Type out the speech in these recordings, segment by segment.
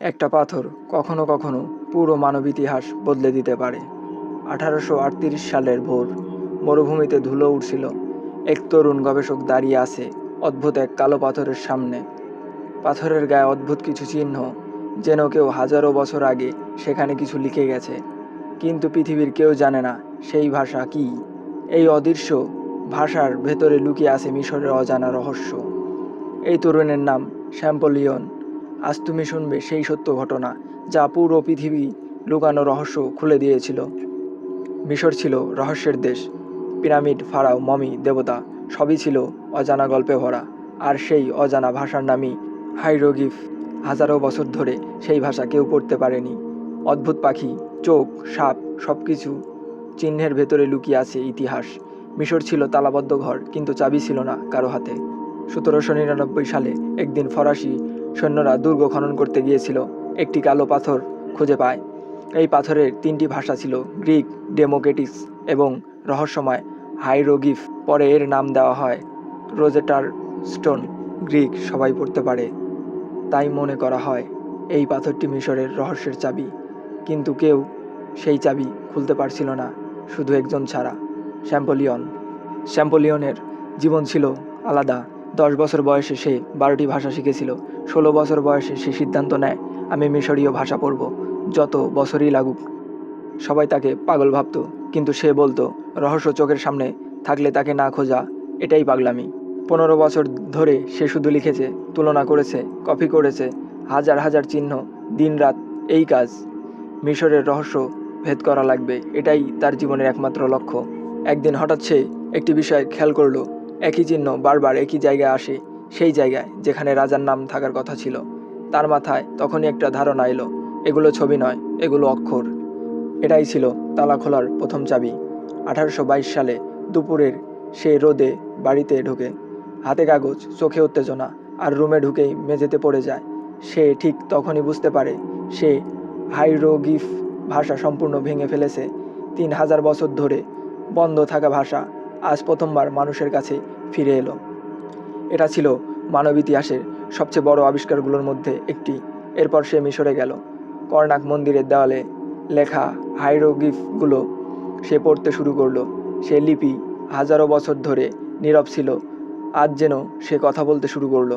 একটা পাথর কখনো কখনো পুরো মানব ইতিহাস বদলে দিতে পারে। আঠারোশো আটত্রিশ সালের ভোর মরুভূমিতে ধুলো উঠছিল এক তরুণ গবেষক দাঁড়িয়ে আছে অদ্ভুত এক কালো পাথরের সামনে। পাথরের গায়ে অদ্ভুত কিছু চিহ্ন, যেন কেউ হাজারো বছর আগে সেখানে কিছু লিখে গেছে। কিন্তু পৃথিবীর কেউ জানে না সেই ভাষা কি। এই অদৃশ্য ভাষার ভেতরে লুকিয়ে আছে মিশরের অজানা রহস্য। এই তরুণের নাম শ্যাম্পলিয়ন। আজ তুমি শুনবে সেই সত্য ঘটনা যা পুরো পৃথিবী লুকানো রহস্য খুলে দিয়েছিল। মিশর ছিল রহস্যের দেশ। পিরামিড, ফারাও, মমি, দেবতা সবই ছিল অজানা গল্পে ভরা। আর সেই অজানা ভাষার নামই হাইরোগিফ। হাজারো বছর ধরে সেই ভাষা কেউ পড়তে পারেনি। অদ্ভুত পাখি, চোখ, সাপ সব কিছু চিহ্নের ভেতরে লুকিয়ে আছে ইতিহাস। মিশর ছিল তালাবদ্ধ ঘর, কিন্তু চাবি ছিল না কারও হাতে। সতেরোশো নিরানব্বই সালে একদিন ফরাসি সৈন্যরা দুর্গ খনন করতে গিয়েছিল। একটি কালো পাথর খুঁজে পায়। এই পাথরের তিনটি ভাষা ছিল গ্রিক ডেমোকেটিক্স এবং রহস্যময় হাইরোগিফ। পরে এর নাম দেওয়া হয় রোজেটার স্টোন। গ্রিক সবাই পড়তে পারে, তাই মনে করা হয় এই পাথরটি মিশরের রহস্যের চাবি। কিন্তু কেউ সেই চাবি খুলতে পারছিল না, শুধু একজন ছাড়া, শ্যাম্পোলিয়ন। শ্যাম্পোলিয়নের জীবন ছিল আলাদা। দশ বছর বয়সে সে বারোটি ভাষা শিখেছিল, ষোলো বছর বয়সে সে সিদ্ধান্ত নেয়, আমি মিশরীয় ভাষা পড়ব, যত বছরই লাগুক। সবাই তাকে পাগল ভাবতো, কিন্তু সে বলতো, রহস্য চোখের সামনে থাকলে তাকে না খোঁজা, এটাই পাগলামি। পনেরো বছর ধরে সে শুধু লিখেছে, তুলনা করেছে, কপি করেছে, হাজার হাজার চিহ্ন দিনরাত এই কাজ। মিশরের রহস্য ভেদ করা লাগবে, এটাই তার জীবনের একমাত্র লক্ষ্য। একদিন হঠাৎ সে একটি বিষয় খেয়াল করল একই চিহ্ন বারবার একই জায়গায় আসে, সেই জায়গায় যেখানে রাজার নাম থাকার কথা ছিল। তার মাথায় তখনই একটা ধারণা এলো, এগুলো ছবি নয়, এগুলো অক্ষর। এটাই ছিল তালা খোলার প্রথম চাবি। আঠারোশো বাইশ সালে দুপুরের সে রোদে বাড়িতে ঢোকে। হাতে কাগজ, চোখে উত্তেজনা, আর রুমে ঢুকেই মেঝেতে পড়ে যায়। সে ঠিক তখনই বুঝতে পারে, সে হাইরোগিফ ভাষা সম্পূর্ণ ভেঙে ফেলেছে। তিন হাজার বছর ধরে বন্ধ থাকা ভাষা আজ প্রথমবার মানুষের কাছে ফিরে এলো। এটা ছিল মানব ইতিহাসের সবচেয়ে বড় আবিষ্কারগুলোর মধ্যে একটি। এরপর সে মিশরে গেল। কর্ণাক মন্দিরের দেওয়ালে লেখা হাইরোগিফগুলো সে পড়তে শুরু করল। সে লিপি হাজারো বছর ধরে নীরব ছিল। আজ যেন সে কথা বলতে শুরু করল।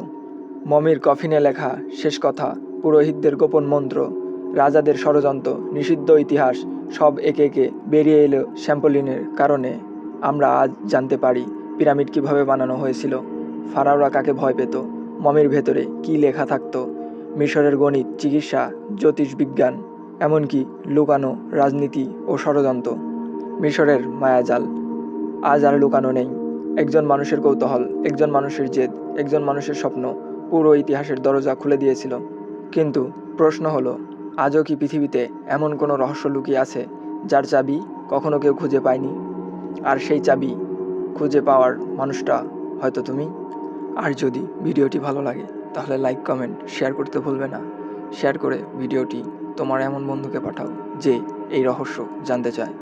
মমির কফিনে লেখা শেষ কথা, পুরোহিতদের গোপন মন্ত্র, রাজাদের ষড়যন্ত্র, নিষিদ্ধ ইতিহাস সব একে একে বেরিয়ে এলো শ্যাম্পলিনের কারণে। আমরা আজ জানতে পারি পিরামিড কীভাবে বানানো হয়েছিল। ফারাওরা কাকে ভয় পেত? মমির ভেতরে কি লেখা থাকতো? মিশরের গণিত, চিকিৎসা জ্যোতিষবিজ্ঞান এমনকি লুকানো রাজনীতি ও ষড়যন্ত্র। মিশরের মায়াজাল। আজ আর লুকানো নেই। একজন মানুষের কৌতূহল, একজন মানুষের জেদ, একজন মানুষের স্বপ্ন পুরো ইতিহাসের দরজা খুলে দিয়েছিল। কিন্তু প্রশ্ন হলো, আজও কি পৃথিবীতে এমন কোনো রহস্য লুকিয়ে আছে, যার চাবি কখনো কেউ খুঁজে পায়নি? আর সেই চাবি খুঁজে পাওয়ার মানুষটা হয়তো তুমি। আর যদি ভিডিওটি ভালো লাগে, তাহলে লাইক কমেন্ট শেয়ার করতে ভুলবে না। শেয়ার করে ভিডিওটি তোমার এমন বন্ধুকে পাঠাও যে এই রহস্য জানতে চায়।